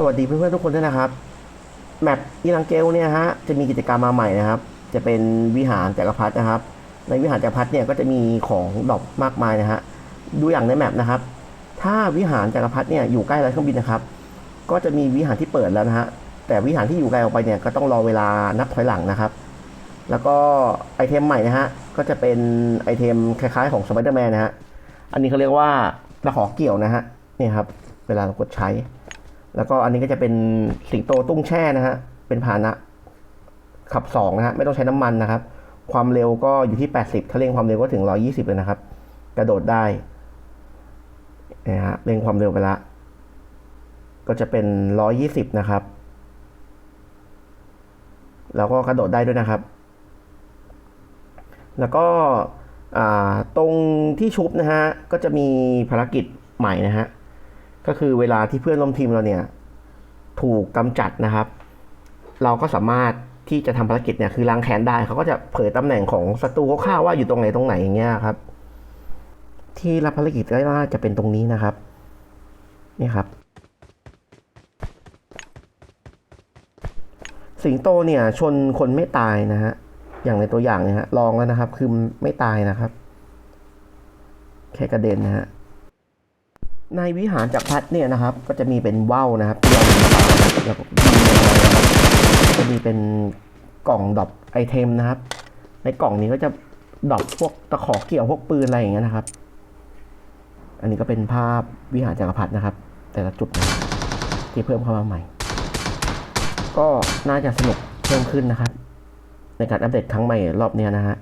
สวัสดีเพื่อนๆทุกคนด้วยนะครับแมปอีลังเกลเนี่ยฮะจะมีกิจกรรมมาใหม่นะครับ จะเป็นวิหารจักรพรรดินะครับ ในวิหารจักรพรรดิเนี่ยก็จะมีของดอกมากมายนะฮะดูอย่างในแมปนะครับ ถ้าวิหารจักรพรรดิเนี่ยอยู่ใกล้ไรเครื่องบินนะครับ ก็จะมีวิหารที่เปิดแล้วนะฮะแต่วิหารที่อยู่ไกลออกไปเนี่ยก็ต้องรอเวลานับถอยหลังนะครับ แล้วก็ไอเทมใหม่นะฮะก็จะเป็นไอเทมคล้ายๆของสไปเดอร์แมนนะฮะอันนี้เขาเรียกว่าตะขอเกี่ยวนะฮะนี่ครับเวลาเรากดใช้ แล้วก็อันนี้ก็จะเป็นสิงโตตุ้งแช่นะฮะ เป็นพาหนะขับสองนะฮะ ไม่ต้องใช้น้ำมันนะครับ ความเร็วก็อยู่ที่ 80 ถ้าเร่งความเร็วก็ถึง 120 เลยนะครับ กระโดดได้นะฮะเร่งความเร็วไปละ ก็จะเป็น 120 นะครับ แล้วก็กระโดดได้ด้วยนะครับ แล้วก็ตรงที่ชุบนะฮะ ก็จะมีภารกิจใหม่นะฮะ ก็คือเวลาที่เพื่อนร่วมทีมเราเนี่ยถูกกำจัดนะครับ เราก็สามารถที่จะทำภารกิจเนี่ยคือล้างแค้นได้เขาก็จะเผยตำแหน่งของศัตรูคร่าวๆว่าอยู่ตรงไหนตรงไหนอย่างเงี้ยครับ ที่รับภารกิจก็น่าจะเป็นตรงนี้นะครับนี่ครับ สิงโตเนี่ยชนคนไม่ตายนะฮะอย่างในตัวอย่างเนี่ยฮะลองแล้วนะครับ คือไม่ตายนะครับ แค่กระเด็นนะฮะ ในวิหารจักรพรรดิเนี่ยนะครับ ก็จะมีเป็นว่าวนะครับที่เรายิงปลาแล้วก็ยิงลงมานะครับจะมีเป็นกล่องดรอปไอเทมนะครับ ในกล่องนี้ก็จะดรอปพวกตะขอเกี่ยวพวกปืนอะไรอย่างเงี้ยนะครับ อันนี้ก็เป็นภาพวิหารจักรพรรดินะครับ แต่ละจุดนะที่เพิ่มเข้ามาใหม่ ก็น่าจะสนุกเพิ่มขึ้นนะครับ ในการอัปเดตครั้งใหม่รอบนี้นะฮะ